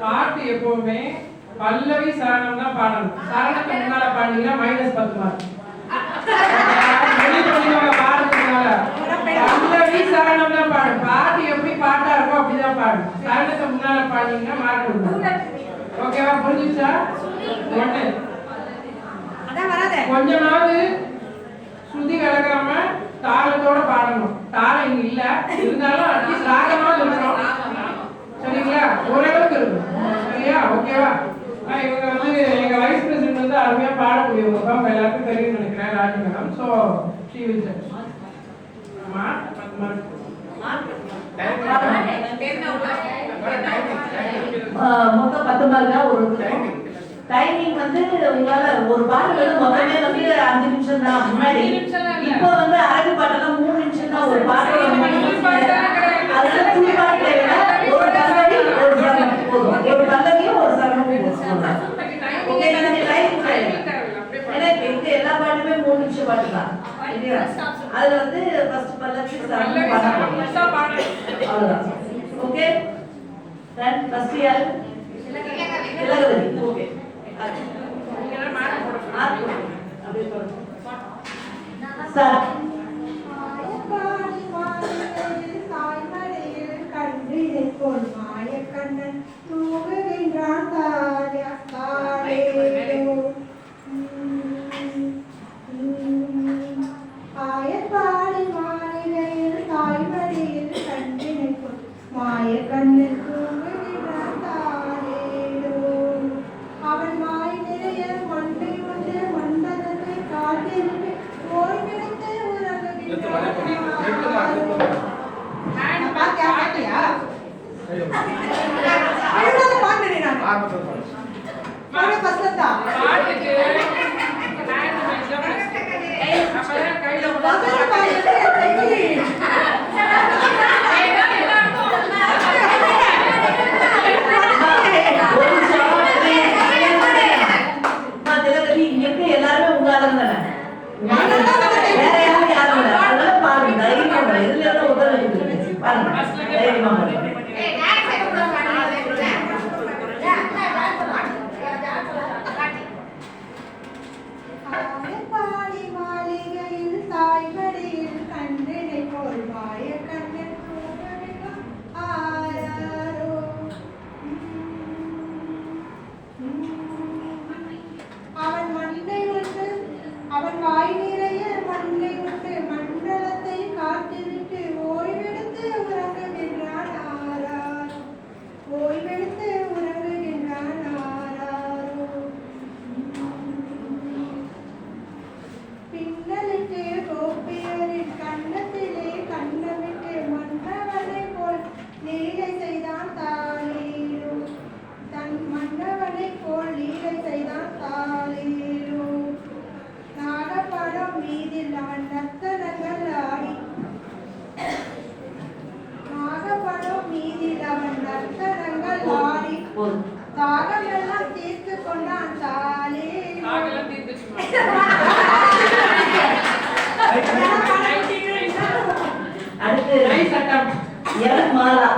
பாட்டு எப்பவுமே பல்லவி சரணம் தான் பாடணும். சரணத்துக்கு முன்னால பாடினீங்கன்னா மைனஸ் பத்து மார்க் பல்லவி சரணம் தான் பாடு பாட்டு எப்படி பாட்டா இருக்கோ அப்படிதான் பாடு சரணத்துக்கு முன்னால பாடினீங்கன்னா மார்க் கொடுக்கணும். ஓகேவா புரிஞ்சுச்சா? ஒண்ணு. கொஞ்சமாவது ஸ்ருதி விலகாம தாளத்தோட பாடணும். தாளம் இங்க இல்ல. இருந்தாலும் ராகமாவது இருக்கணும். சரிங்களா? ஓரளவுக்கு இருக்கும் சரியா? ஓகேவா இவங்க வந்து எங்க வைஸ் பிரசிடென்ட் வந்து அருமையா பாடக்கூடியவங்க தான் எல்லாருக்கும் தெரியும்னு நினைக்கிறேன் Raji madam. So she will judge ஆமா பத்து மார்க் மொத்தம் பத்து மார்க்கா ஒரு டைமிங் வந்து உங்களால ஒரு பாட்டு வந்து மொத்தமே வந்து அஞ்சு நிமிஷம் தான். முன்னாடி. இப்போ வந்து அரபி பாட்டெல்லாம் மூணு நிமிஷம் தான் ஒரு பாட்டு. அதெல்லாம் ஃபுல் பாட்டு ஒரு பல்லவி ஒரு சரணம் போதும் ஒரு பல்லவியும் ஒரு சரணமும் போதும் ஓகே நீங்க டைம் ஏன்னா இப்ப இந்த எல்லா பாட்டுமே மூணு நிமிஷம் பாட்டு தான்? அதுல வந்து ஃபர்ஸ்ட் பல்லவி சரணம் பாடணும். அவ்வளவுதான். ஓகே தென் ஃபர்ஸ்ட் யார்? திலகவதி ஓகே சார் அடுத்து L Mala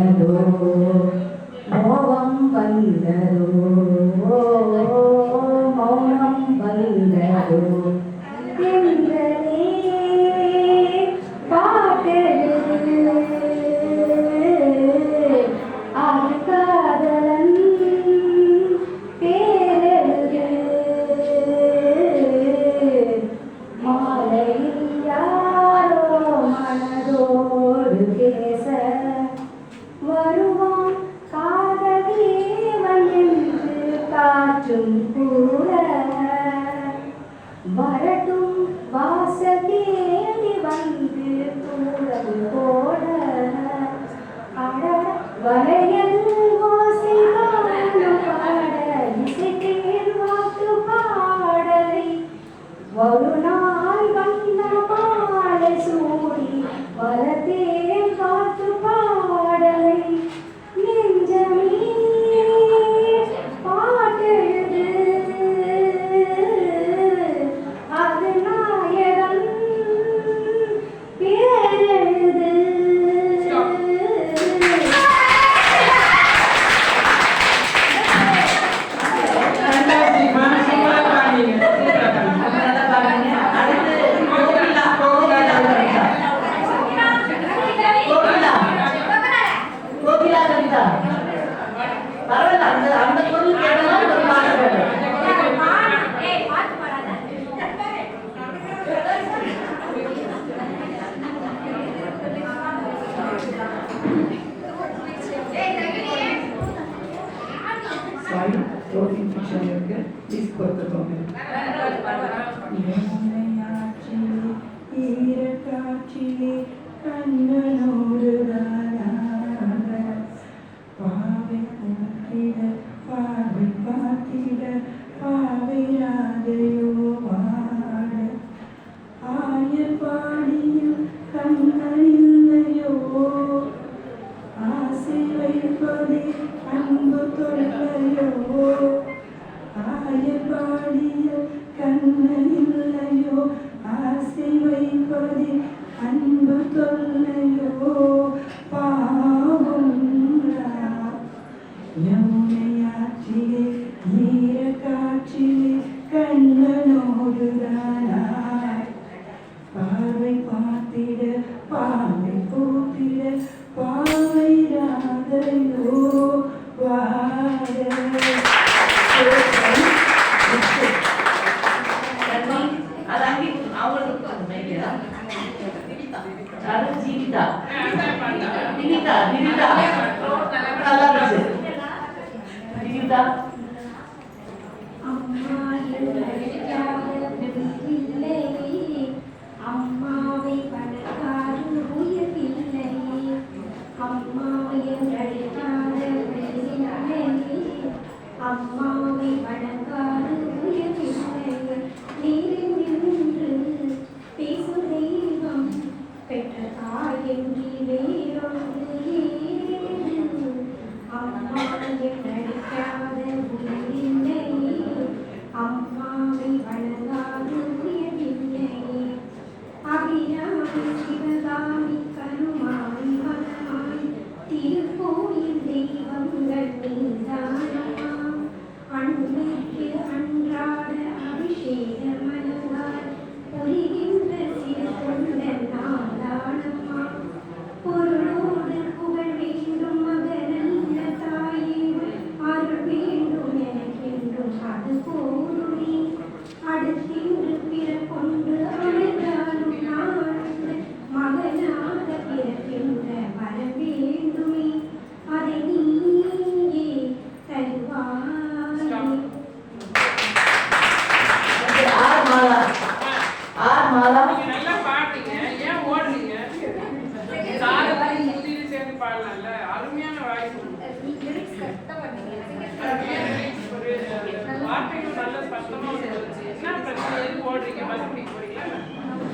Senador. no.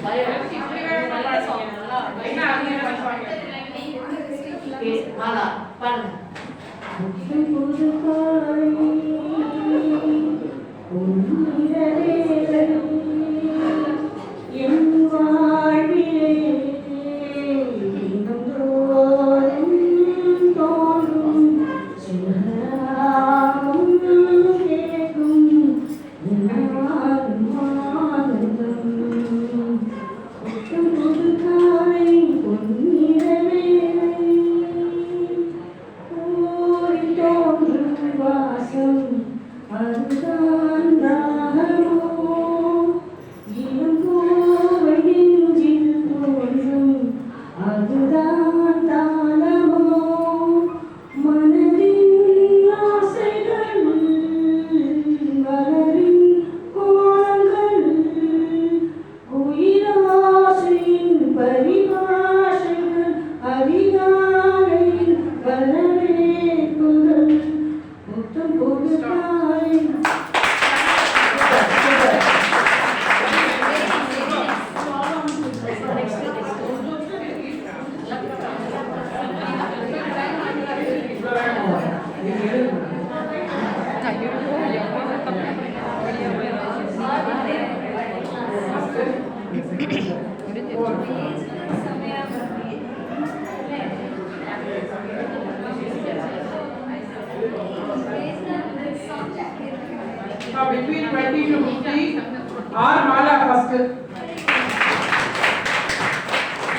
Bye. time. are between 20 to 50 are mala first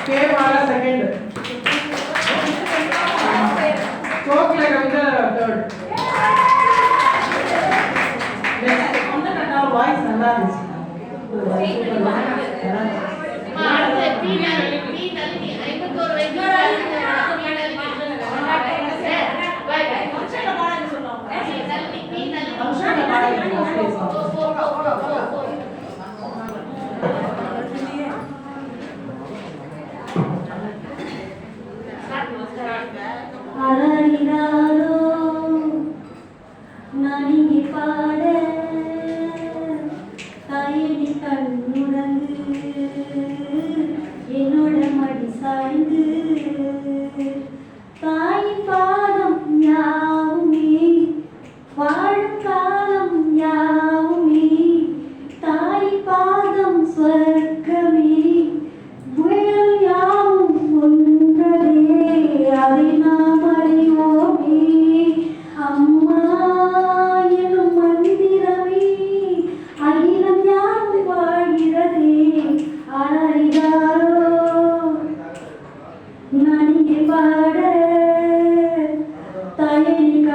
k mala second coke lagavida third next onda kanna voice nalla irundhu பேசுவாங்க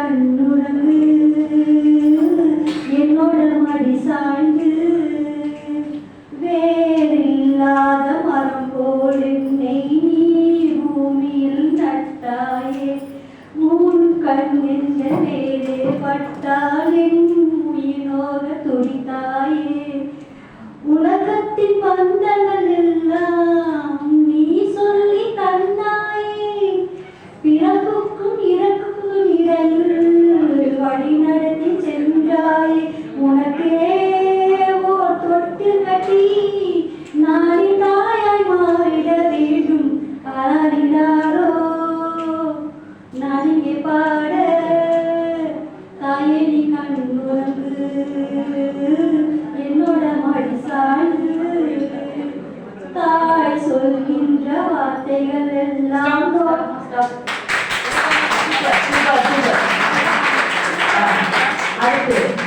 കണ്ണുറങ്ങി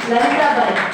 Leve para.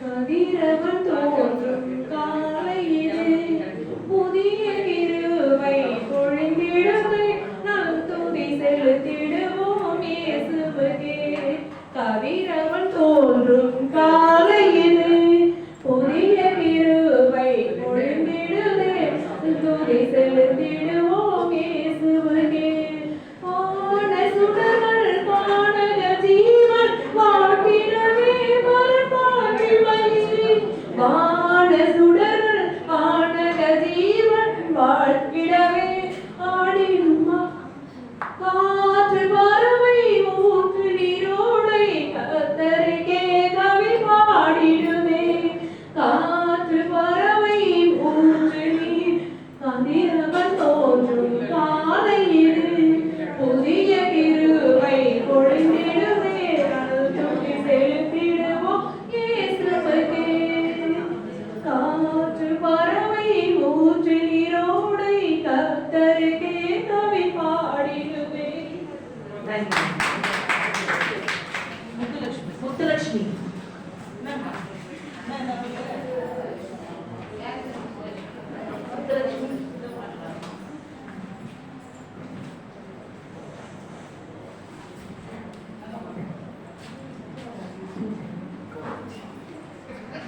கதிரவன் வாழ சுடர் வாழ ஜீவன் வாழ்